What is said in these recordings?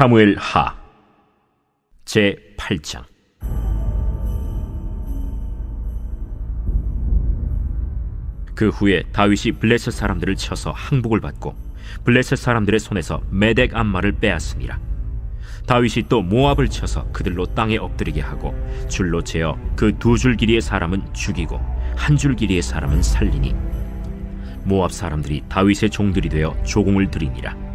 사무엘 하 제 8장 그 후에 다윗이 블레셋 사람들을 쳐서 항복을 받고 블레셋 사람들의 손에서 메덱 암마를 빼앗습니다. 다윗이 또 모압을 쳐서 그들로 땅에 엎드리게 하고 줄로 재어 그 두 줄 길이의 사람은 죽이고 한 줄 길이의 사람은 살리니 모압 사람들이 다윗의 종들이 되어 조공을 들이니라.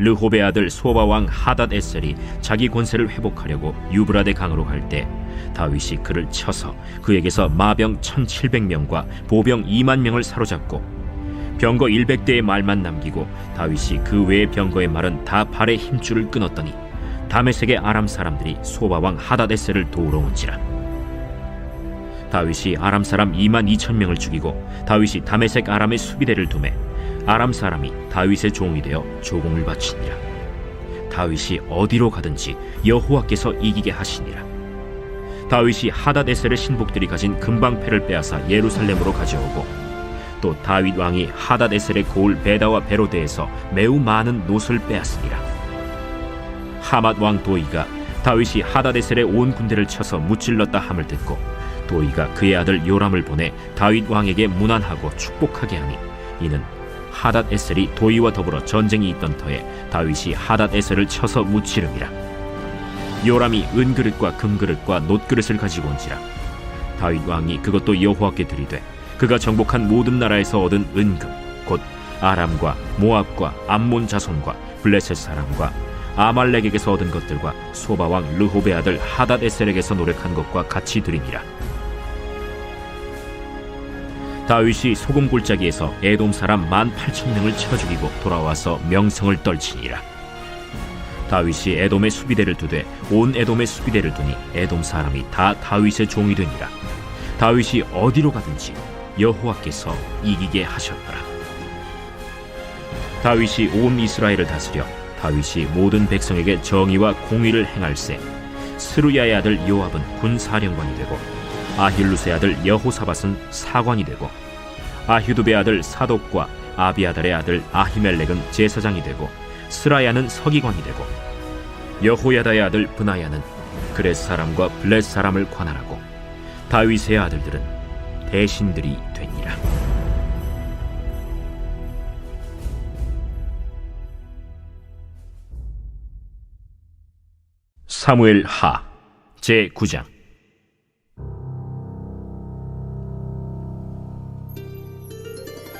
르호베 아들 소바 왕 하닷 에셀이 자기 권세를 회복하려고 유브라데 강으로 갈 때 다윗이 그를 쳐서 그에게서 마병 1700명과 보병 2만 명을 사로잡고 병거 100대의 말만 남기고 다윗이 그 외의 병거의 말은 다 발의 힘줄을 끊었더니 다메섹의 아람 사람들이 소바 왕 하닷 에셀을 도우러 온지라. 다윗이 아람 사람 2만 2천 명을 죽이고 다윗이 다메섹 아람의 수비대를 두매 아람 사람이 다윗의 종이 되어 조공을 바치니라. 다윗이 어디로 가든지 여호와께서 이기게 하시니라. 다윗이 하다데셀의 신복들이 가진 금방패를 빼앗아 예루살렘으로 가져오고 또 다윗 왕이 하다데셀의 고을 베다와 베로데에서 매우 많은 노을 빼앗으니라. 하맛 왕 도이가 다윗이 하다데셀의 온 군대를 쳐서 무찔렀다 함을 듣고 도이가 그의 아들 요람을 보내 다윗 왕에게 문안하고 축복하게 하니 이는 하닷 에셀이 도이와 더불어 전쟁이 있던 터에 다윗이 하닷 에셀을 쳐서 무찌름이라. 요람이 은그릇과 금그릇과 놋그릇을 가지고 온지라. 다윗 왕이 그것도 여호와께 드리되 그가 정복한 모든 나라에서 얻은 은금 곧 아람과 모압과 암몬 자손과 블레셋 사람과 아말렉에게서 얻은 것들과 소바 왕 르호베 아들 하닷 에셀에게서 노력한 것과 같이 드리니라 다윗이 소금 골짜기에서 에돔 사람 만 팔천 명을 쳐 죽이고 돌아와서 명성을 떨치니라. 다윗이 에돔의 수비대를 두되 온 에돔의 수비대를 두니 에돔 사람이 다 다윗의 종이 되니라. 다윗이 어디로 가든지 여호와께서 이기게 하셨더라. 다윗이 온 이스라엘을 다스려 다윗이 모든 백성에게 정의와 공의를 행할세 스루야의 아들 요압은 군 사령관이 되고 아힐루스의 아들 여호사밧은 사관이 되고 아휴두베 아들 사독과 아비아달의 아들 아히멜렉은 제사장이 되고 스라야는 서기관이 되고 여호야다의 아들 브나야는 그렛 사람과 블렛 사람을 관할하고 다윗의 아들들은 대신들이 되니라. 사무엘 하 제 9장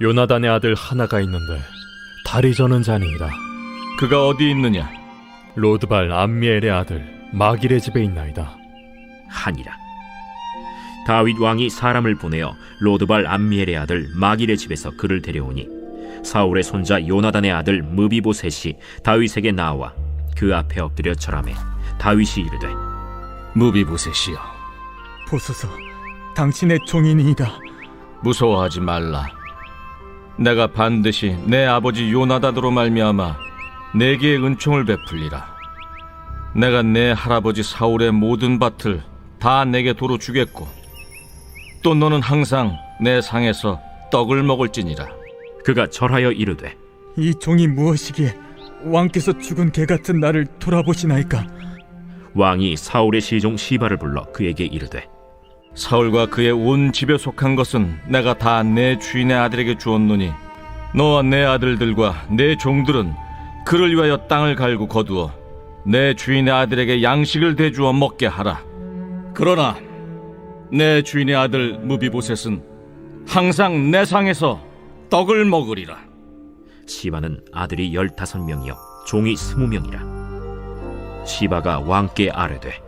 요나단의 아들 하나가 있는데 다리 저는 자니이다. 그가 어디 있느냐? 로드발 암미엘의 아들 마길의 집에 있나이다. 하니라 다윗 왕이 사람을 보내어 로드발 암미엘의 아들 마길의 집에서 그를 데려오니 사울의 손자 요나단의 아들 무비보셋이 다윗에게 나와 그 앞에 엎드려 절하매 다윗이 이르되 무비보셋이여, 보소서, 당신의 종인이다. 무서워하지 말라. 내가 반드시 내 아버지 요나단으로 말미암아 내게 은총을 베풀리라. 내가 내 할아버지 사울의 모든 밭을 다 내게 도로 주겠고 또 너는 항상 내 상에서 떡을 먹을지니라. 그가 절하여 이르되 이 종이 무엇이기에 왕께서 죽은 개 같은 나를 돌아보시나이까? 왕이 사울의 시종 시바를 불러 그에게 이르되 사울과 그의 온 집에 속한 것은 내가 다 내 주인의 아들에게 주었노니 너와 내 아들들과 내 종들은 그를 위하여 땅을 갈고 거두어 내 주인의 아들에게 양식을 대주어 먹게 하라. 그러나 내 주인의 아들 무비보셋은 항상 내 상에서 떡을 먹으리라. 시바는 아들이 열다섯 명이요 종이 스무 명이라 시바가 왕께 아뢰되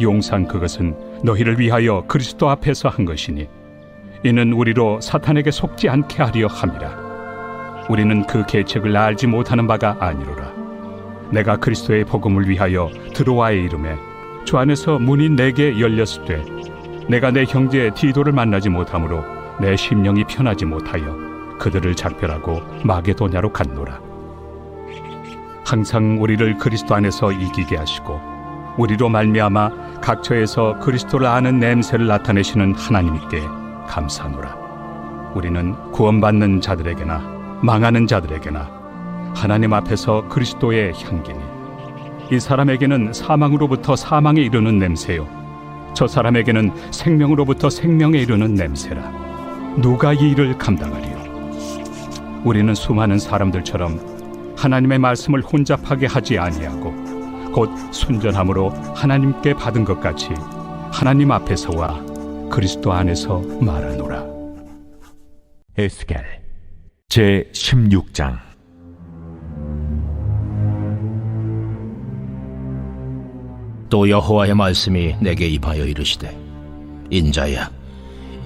용서한 그것은 너희를 위하여 그리스도 앞에서 한 것이니 이는 우리로 사탄에게 속지 않게 하려 함이라. 우리는 그 계책을 알지 못하는 바가 아니로라. 내가 그리스도의 복음을 위하여 들어와의 이름에 주 안에서 문이 내게 열렸을 때 내가 내 형제 디도를 만나지 못하므로 내 심령이 편하지 못하여 그들을 작별하고 마게도냐로 갔노라. 항상 우리를 그리스도 안에서 이기게 하시고 우리로 말미암아 각처에서 그리스도를 아는 냄새를 나타내시는 하나님께 감사노라. 우리는 구원받는 자들에게나 망하는 자들에게나 하나님 앞에서 그리스도의 향기니 이 사람에게는 사망으로부터 사망에 이르는 냄새요. 저 사람에게는 생명으로부터 생명에 이르는 냄새라. 누가 이 일을 감당하리요? 우리는 수많은 사람들처럼 하나님의 말씀을 혼잡하게 하지 아니하고 곧 순전함으로 하나님께 받은 것 같이 하나님 앞에서와 그리스도 안에서 말하노라. 에스겔 제 16장 또 여호와의 말씀이 내게 임하여 이르시되 인자야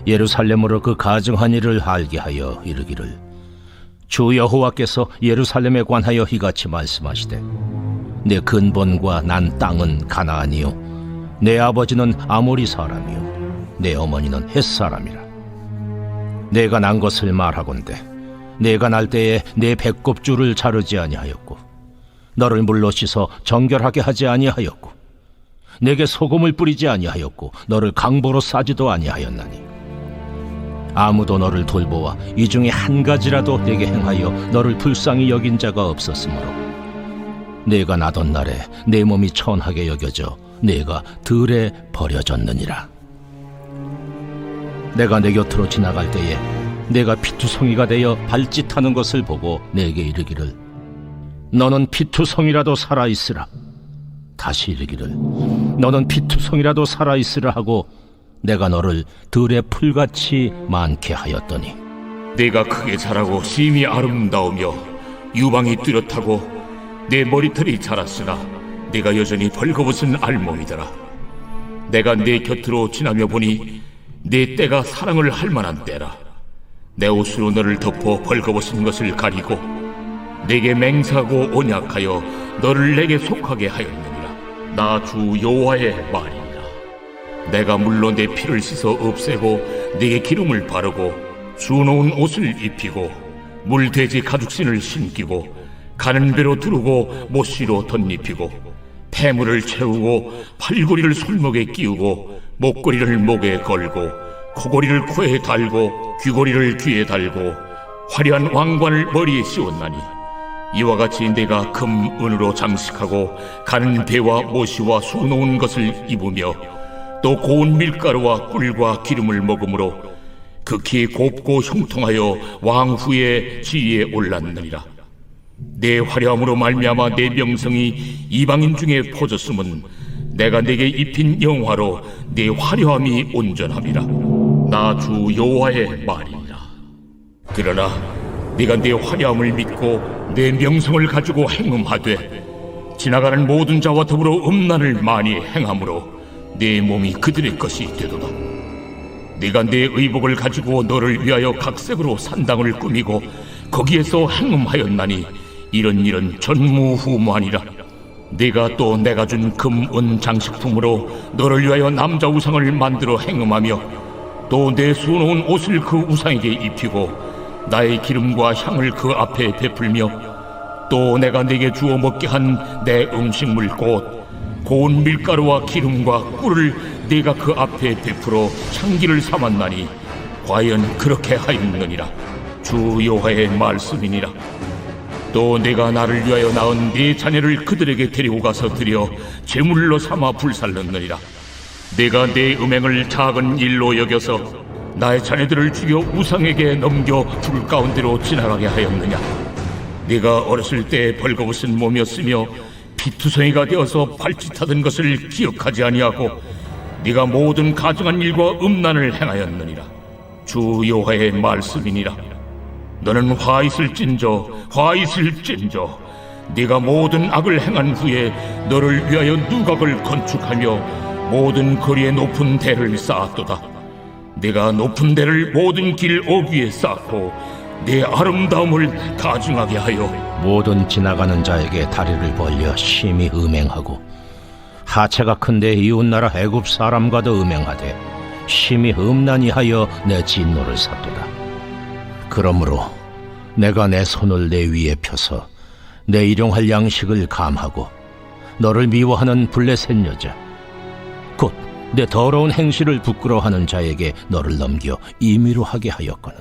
예루살렘으로 그 가증한 일을 알게 하여 이르기를 주 여호와께서 예루살렘에 관하여 이같이 말씀하시되 내 근본과 난 땅은 가나안이요. 내 아버지는 아모리 사람이요. 내 어머니는 헷 사람이라. 내가 난 것을 말하건대 내가 날 때에 내 배꼽줄을 자르지 아니하였고 너를 물로 씻어 정결하게 하지 아니하였고 내게 소금을 뿌리지 아니하였고 너를 강보로 싸지도 아니하였나니. 아무도 너를 돌보아 이 중에 한 가지라도 내게 행하여 너를 불쌍히 여긴 자가 없었으므로 내가 나던 날에 내 몸이 천하게 여겨져 내가 들에 버려졌느니라. 내가 내 곁으로 지나갈 때에 내가 피투성이가 되어 발짓하는 것을 보고 내게 이르기를 너는 피투성이라도 살아 있으라. 다시 이르기를 너는 피투성이라도 살아 있으라 하고 내가 너를 들의 풀같이 많게 하였더니 내가 크게 자라고 심히 아름다우며 유방이 뚜렷하고 내 머리털이 자랐으나 내가 여전히 벌거벗은 알몸이더라. 내가 내 곁으로 지나며 보니 내 때가 사랑을 할 만한 때라. 내 옷으로 너를 덮어 벌거벗은 것을 가리고 내게 맹세하고 언약하여 너를 내게 속하게 하였느니라. 나 주 여호와의 말이니라. 내가 물로 내 피를 씻어 없애고 네게 기름을 바르고 수놓은 옷을 입히고 물돼지 가죽신을 신기고 가는 배로 두르고 못시로 덧입히고 폐물을 채우고 팔고리를 손목에 끼우고 목걸이를 목에 걸고 코고리를 코에 달고 귀고리를 귀에 달고 화려한 왕관을 머리에 씌웠나니 이와 같이 내가 금, 은으로 장식하고 가는 배와 모시와 수놓은 것을 입으며 또 고운 밀가루와 꿀과 기름을 먹으므로 극히 곱고 형통하여 왕후의 지위에 올랐느니라. 내 화려함으로 말미암아 내 명성이 이방인 중에 퍼졌음은 내가 내게 입힌 영화로 내 화려함이 온전함이라. 나 주 여호와의 말이니라. 그러나 네가 내 화려함을 믿고 내 명성을 가지고 행음하되 지나가는 모든 자와 더불어 음란을 많이 행함으로 내 몸이 그들의 것이 되도다. 네가 내 의복을 가지고 너를 위하여 각색으로 산당을 꾸미고 거기에서 행음하였나니 이런 일은 전무후무하니라. 네가 또 내가 준 금, 은 장식품으로 너를 위하여 남자 우상을 만들어 행음하며 또 내 수놓은 옷을 그 우상에게 입히고 나의 기름과 향을 그 앞에 베풀며 또 내가 네게 주어 먹게 한 내 음식물 곧 고운 밀가루와 기름과 꿀을 네가 그 앞에 베풀어 향기를 삼았나니 과연 그렇게 하였느니라 주 여호와의 말씀이니라 또 내가 나를 위하여 낳은 네 자녀를 그들에게 데리고 가서 드려 제물로 삼아 불살렀느니라. 내가 내 음행을 작은 일로 여겨서 나의 자녀들을 죽여 우상에게 넘겨 불 가운데로 지나가게 하였느냐. 네가 어렸을 때 벌거벗은 몸이었으며 피투성이가 되어서 발짓하던 것을 기억하지 아니하고 네가 모든 가증한 일과 음란을 행하였느니라. 주 여호와의 말씀이니라 너는 화 있을진저 화 있을진저 네가 모든 악을 행한 후에 너를 위하여 누각을 건축하며 모든 거리에 높은 대를 쌓았도다 네가 높은 데를 모든 길 어귀에 쌓고 내 아름다움을 가증하게 하여 모든 지나가는 자에게 다리를 벌려 심히 음행하고 하체가 큰데 이웃나라 애굽 사람과도 음행하되 심히 음란히 하여 내 진노를 샀도다. 그러므로 내가 내 손을 내 위에 펴서 내 일용할 양식을 감하고 너를 미워하는 블레셋 여자 곧 내 더러운 행실을 부끄러워하는 자에게 너를 넘겨 임의로 하게 하였거늘.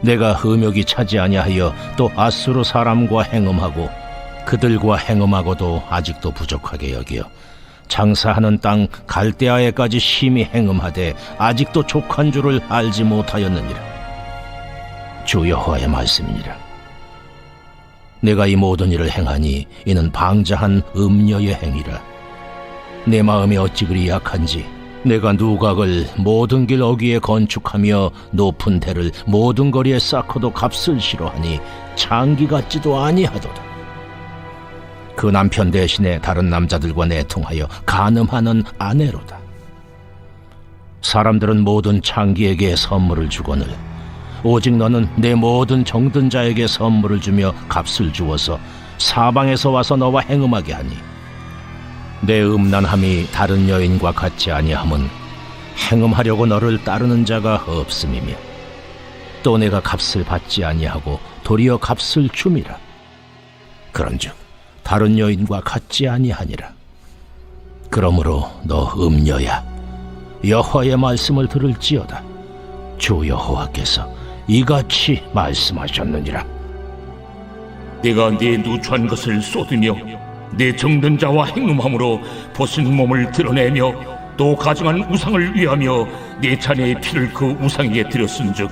내가 흠욕이 차지 아니하여 또 아수르 사람과 행음하고 그들과 행음하고도 아직도 부족하게 여겨 장사하는 땅 갈대아에까지 심히 행음하되 아직도 족한 줄을 알지 못하였느니라 주 여호와의 말씀이니라 내가 이 모든 일을 행하니 이는 방자한 음녀의 행위라 내 마음이 어찌 그리 약한지 내가 누각을 모든 길 어귀에 건축하며 높은 대를 모든 거리에 쌓고도 값을 싫어하니 창기 같지도 아니하도다. 그 남편 대신에 다른 남자들과 내통하여 간음하는 아내로다. 사람들은 모든 창기에게 선물을 주거늘 오직 너는 내 모든 정든 자에게 선물을 주며 값을 주어서 사방에서 와서 너와 행음하게 하니 내 음란함이 다른 여인과 같지 아니함은 행음하려고 너를 따르는 자가 없음이며 또 내가 값을 받지 아니하고 도리어 값을 줌이라. 그런즉 다른 여인과 같지 아니하니라. 그러므로 너 음녀야 여호와의 말씀을 들을지어다. 주 여호와께서 이같이 말씀하셨느니라. 내가 네 누추한 것을 쏟으며 내 정든 자와 행음함으로 벗은 몸을 드러내며 또 가증한 우상을 위하며 내 자녀의 피를 그 우상에게 드렸은즉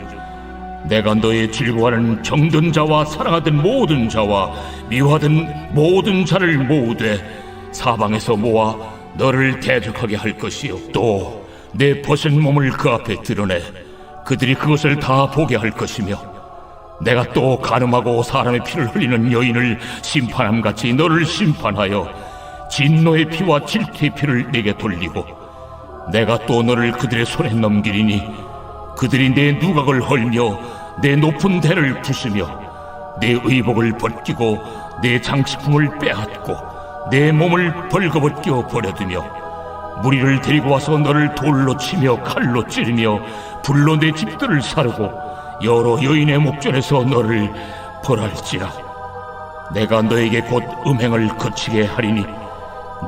내가 너의 즐거워하는 정든 자와 사랑하던 모든 자와 미워하던 모든 자를 모으되 사방에서 모아 너를 대적하게 할 것이요. 또 내 벗은 몸을 그 앞에 드러내 그들이 그것을 다 보게 할 것이며 내가 또 가늠하고 사람의 피를 흘리는 여인을 심판함 같이 너를 심판하여 진노의 피와 질투의 피를 내게 돌리고 내가 또 너를 그들의 손에 넘기리니 그들이 내 누각을 헐며 내 높은 대를 부수며 내 의복을 벗기고 내 장식품을 빼앗고 내 몸을 벌거벗겨 버려두며 무리를 데리고 와서 너를 돌로 치며 칼로 찌르며 불로 내 집들을 사르고 여러 여인의 목전에서 너를 벌할지라 내가 너에게 곧 음행을 거치게 하리니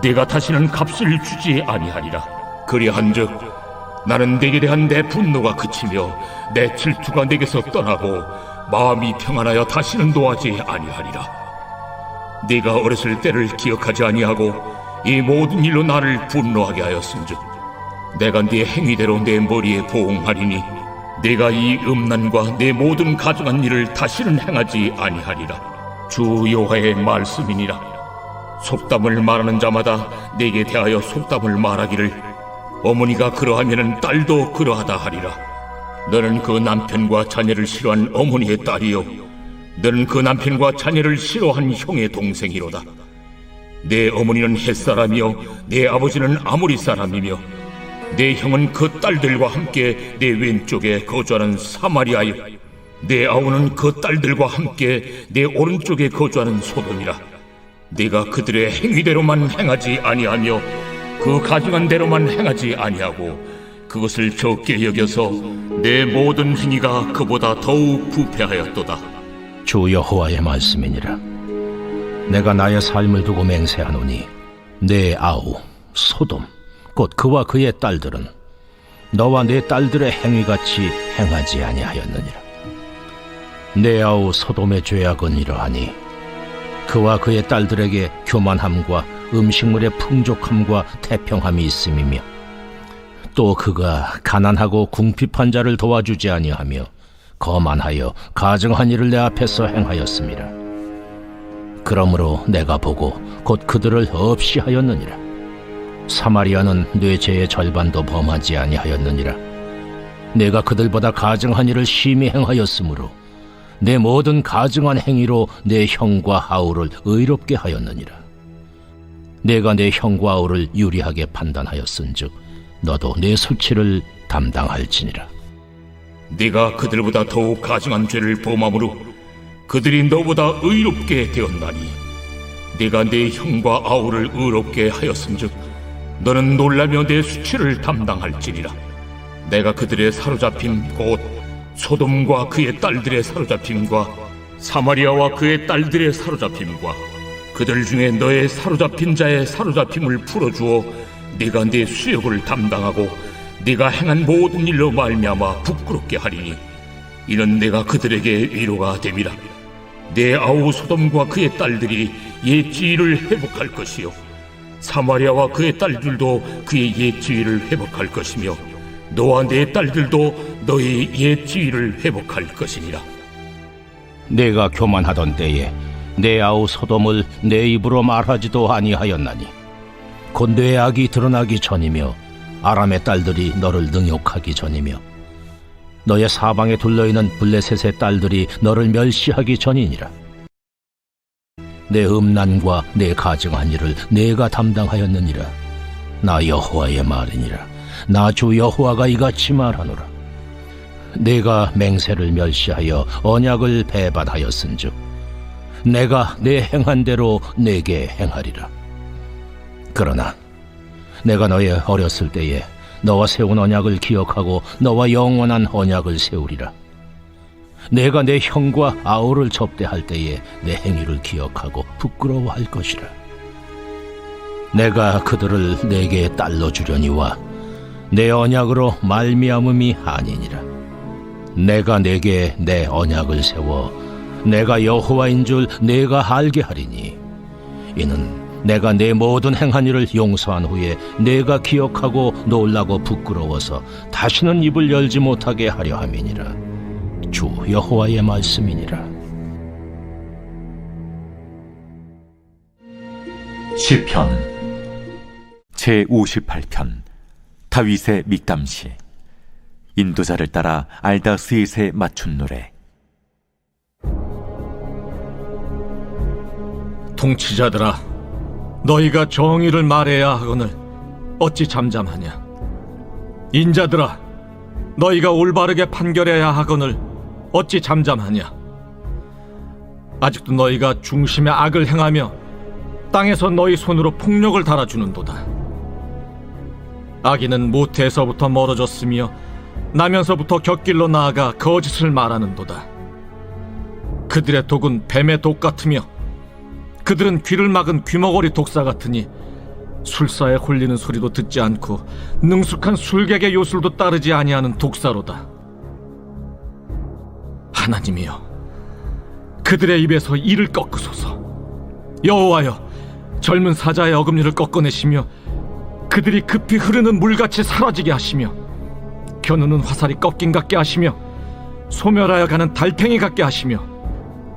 내가 다시는 값을 주지 아니하리라 그리한즉 나는 내게 대한 내 분노가 그치며 내 질투가 내게서 떠나고 마음이 평안하여 다시는 노하지 아니하리라. 네가 어렸을 때를 기억하지 아니하고 이 모든 일로 나를 분노하게 하였은즉 내가 네 행위대로 내 머리에 보응하리니 네가 이 음란과 내 모든 가증한 일을 다시는 행하지 아니하리라. 주 여호와의 말씀이니라. 속담을 말하는 자마다 내게 대하여 속담을 말하기를 어머니가 그러하면은 딸도 그러하다 하리라. 너는 그 남편과 자녀를 싫어한 어머니의 딸이요 너는 그 남편과 자녀를 싫어한 형의 동생이로다. 내 어머니는 햇사람이요 내 아버지는 아모리 사람이며 내 형은 그 딸들과 함께 내 왼쪽에 거주하는 사마리아요 내 아우는 그 딸들과 함께 내 오른쪽에 거주하는 소돔이라 네가 그들의 행위대로만 행하지 아니하며 그 가증한 대로만 행하지 아니하고 그것을 적게 여겨서 내 모든 행위가 그보다 더욱 부패하였도다. 주 여호와의 말씀이니라. 내가 나의 삶을 두고 맹세하노니 내 아우 소돔 곧 그와 그의 딸들은 너와 내 딸들의 행위같이 행하지 아니하였느니라. 내 아우 소돔의 죄악은 이러하니 그와 그의 딸들에게 교만함과 음식물의 풍족함과 태평함이 있음이며 또 그가 가난하고 궁핍한 자를 도와주지 아니하며 거만하여 가증한 일을 내 앞에서 행하였습니다. 그러므로 내가 보고 곧 그들을 없이 하였느니라. 사마리아는 뇌 죄의 절반도 범하지 아니하였느니라. 내가 그들보다 가증한 일을 심히 행하였으므로 내 모든 가증한 행위로 내 형과 아우를 의롭게 하였느니라. 내가 내 형과 아우를 유리하게 판단하였은즉 너도 내 수치를 담당할지니라. 네가 그들보다 더욱 가증한 죄를 범함으로 그들이 너보다 의롭게 되었나니 네가 내 형과 아우를 의롭게 하였은즉 너는 놀라며 내 수치를 담당할지니라. 내가 그들의 사로잡힘 곧 소돔과 그의 딸들의 사로잡힘과 사마리아와 그의 딸들의 사로잡힘과 그들 중에 너의 사로잡힌 자의 사로잡힘을 풀어주어 네가 내 수욕을 담당하고 네가 행한 모든 일로 말미암아 부끄럽게 하리니 이는 내가 그들에게 위로가 됨이라 내 아우 소돔과 그의 딸들이 옛 지위를 회복할 것이요. 사마리아와 그의 딸들도 그의 옛 지위를 회복할 것이며 너와 내 딸들도 너의 옛 지위를 회복할 것이니라. 내가 교만하던 때에 내 아우 소돔을 내 입으로 말하지도 아니하였나니 곧 내 악이 드러나기 전이며 아람의 딸들이 너를 능욕하기 전이며 너의 사방에 둘러있는 블레셋의 딸들이 너를 멸시하기 전이니라. 내 음란과 내 가증한 일을 내가 담당하였느니라. 나 여호와의 말이니라. 나 주 여호와가 이같이 말하노라. 내가 맹세를 멸시하여 언약을 배반하였은즉 내가 내 행한 대로 내게 행하리라. 그러나 내가 너의 어렸을 때에 너와 세운 언약을 기억하고 너와 영원한 언약을 세우리라. 내가 내 형과 아우를 접대할 때에 내 행위를 기억하고 부끄러워할 것이라. 내가 그들을 내게 딸로 주려니와 내 언약으로 말미암음이 아니니라. 내가 내게 내 언약을 세워 내가 여호와인 줄 내가 알게 하리니 이는 내가 내 모든 행한 일을 용서한 후에 내가 기억하고 놀라고 부끄러워서 다시는 입을 열지 못하게 하려 함이니라. 주 여호와의 말씀이니라. 시편 제 58편 다윗의 mik담시 인도자를 따라 알다스잇에 맞춘 노래. 통치자들아, 너희가 정의를 말해야 하거늘 어찌 잠잠하냐? 인자들아, 너희가 올바르게 판결해야 하거늘 어찌 잠잠하냐? 아직도 너희가 중심의 악을 행하며 땅에서 너희 손으로 폭력을 달아주는도다. 악인은 모태에서부터 멀어졌으며 나면서부터 곁길로 나아가 거짓을 말하는도다. 그들의 독은 뱀의 독 같으며 그들은 귀를 막은 귀머거리 독사 같으니 술사에 홀리는 소리도 듣지 않고 능숙한 술객의 요술도 따르지 아니하는 독사로다. 하나님이여, 그들의 입에서 이를 꺾으소서. 여호와여, 젊은 사자의 어금니를 꺾어내시며 그들이 급히 흐르는 물같이 사라지게 하시며 겨누는 화살이 꺾인 같게 하시며 소멸하여 가는 달팽이 같게 하시며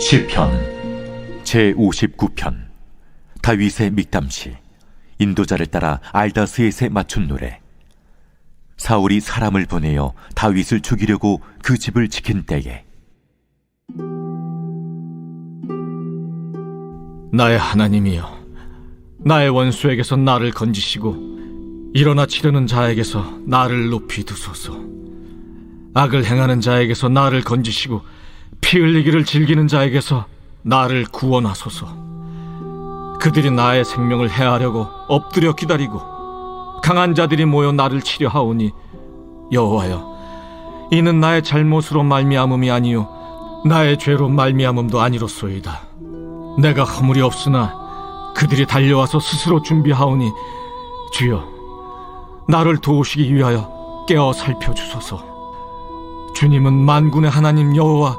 시편. 제 59편. 다윗의 믹담시. 인도자를 따라 알다스에세 맞춘 노래. 사울이 사람을 보내어 다윗을 죽이려고 그 집을 지킨 때에. 나의 하나님이여, 나의 원수에게서 나를 건지시고 일어나 치려는 자에게서 나를 높이 두소서. 악을 행하는 자에게서 나를 건지시고 피 흘리기를 즐기는 자에게서 나를 구원하소서. 그들이 나의 생명을 해하려고 엎드려 기다리고 강한 자들이 모여 나를 치려 하오니 여호와여, 이는 나의 잘못으로 말미암음이 아니요 나의 죄로 말미암음도 아니로소이다. 내가 허물이 없으나 그들이 달려와서 스스로 준비하오니 주여 나를 도우시기 위하여 깨어 살펴주소서 주님은 만군의 하나님 여호와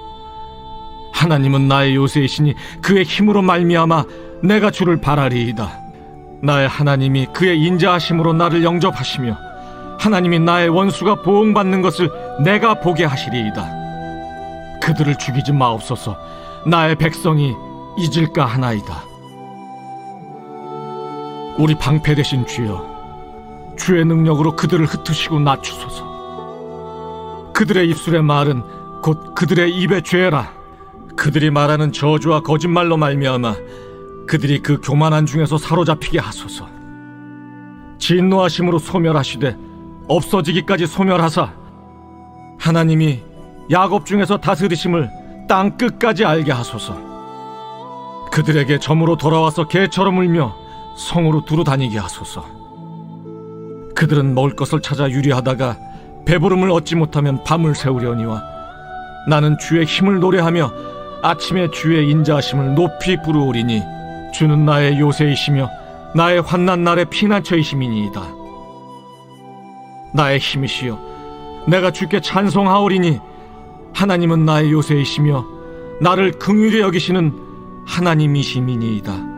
하나님은 나의 요새이시니 그의 힘으로 말미암아 내가 주를 바라리이다. 나의 하나님이 그의 인자하심으로 나를 영접하시며 하나님이 나의 원수가 보응받는 것을 내가 보게 하시리이다. 그들을 죽이지 마옵소서. 나의 백성이 잊을까 하나이다. 우리 방패 되신 주여, 주의 능력으로 그들을 흩으시고 낮추소서. 그들의 입술의 말은 곧 그들의 입의 죄라. 그들이 말하는 저주와 거짓말로 말미암아 그들이 그 교만한 중에서 사로잡히게 하소서. 진노하심으로 소멸하시되 없어지기까지 소멸하사 하나님이 야곱 중에서 다스리심을 땅 끝까지 알게 하소서. 그들에게 점으로 돌아와서 개처럼 울며 성으로 두루 다니게 하소서. 그들은 먹을 것을 찾아 유리하다가 배부름을 얻지 못하면 밤을 새우려니와 나는 주의 힘을 노래하며 아침에 주의 인자하심을 높이 부르오리니 주는 나의 요새이시며 나의 환난 날의 피난처이심이니이다. 나의 힘이시여 내가 주께 찬송하오리니 하나님은 나의 요새이시며 나를 긍휼히 여기시는 하나님이시미니이다.